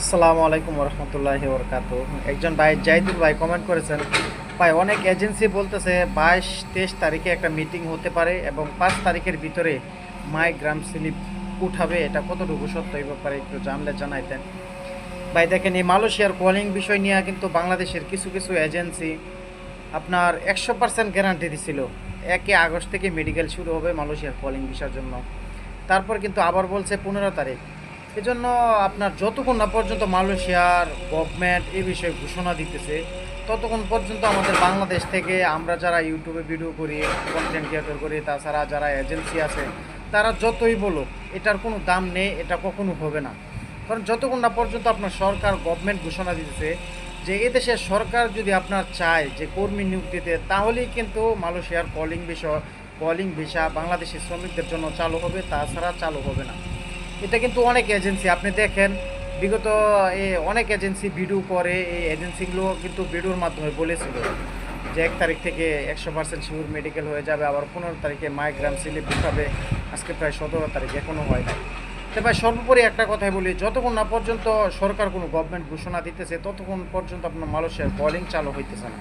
আসসালামু আলাইকুম রহমতুল্লাহি বরকাত একজন ভাই জাহিদুল ভাই কমেন্ট করেছেন, ভাই, অনেক এজেন্সি বলতেছে বাইশ তেইশ তারিখে একটা মিটিং হতে পারে এবং পাঁচ তারিখের ভিতরে মাই গ্রাম স্লিপ উঠাবে। এটা কতটুকু সত্য এই ব্যাপারে একটু জানলে জানাইতেন। ভাই, দেখেন এই মালয়েশিয়ার কলিং বিষয় নিয়ে কিন্তু বাংলাদেশের কিছু কিছু এজেন্সি আপনার একশো পার্সেন্ট গ্যারান্টি দিছিল। একে আগস্ট থেকে মেডিকেল শুরু হবে মালয়েশিয়ার কলিং বিষয়ের জন্য। তারপর কিন্তু আবার বলছে পনেরো তারিখ। এজন্য আপনার যতক্ষণ না পর্যন্ত মালয়েশিয়ার গভর্নমেন্ট এই বিষয়ে ঘোষণা দিতেছে, ততক্ষণ পর্যন্ত আমাদের বাংলাদেশ থেকে আমরা যারা ইউটিউবে ভিডিও করি কন্টেন্ট ক্রিয়েটর করি, তাছাড়া যারা এজেন্সি আছে, তারা যতই বলুক, এটার কোনো দাম নেই, এটা কখনো হবে না। কারণ যতক্ষণ না পর্যন্ত আপনার সরকার গভর্নমেন্ট ঘোষণা দিতেছে, যে এদেশের সরকার যদি আপনার চায় যে কর্মী নিয়োগ দিতে, তাহলেই কিন্তু মালয়েশিয়ার কলিং বিষয় কলিং ভিসা বাংলাদেশি শ্রমিকদের জন্য চালু হবে, তাছাড়া চালু হবে না। এটা কিন্তু অনেক এজেন্সি আপনি দেখেন, বিগত অনেক এজেন্সি ভিডিও করে এই এজেন্সিগুলো কিন্তু ভিডিওর মাধ্যমে বলেছিল যে এক তারিখ থেকে একশো পার্সেন্ট শিউর মেডিকেল হয়ে যাবে, আবার পনেরো তারিখে মাইগ্রাম স্লিপ উঠাবে, আজকে প্রায় সতেরো তারিখ এখনও হয় না তো ভাই, সর্বোপরি একটা কথাই বলি, যতক্ষণ না পর্যন্ত সরকার কোনো গভর্নমেন্ট ঘোষণা দিতেছে, ততক্ষণ পর্যন্ত আপনার মালয়েশিয়ার কলিং চালু হইতেছে না।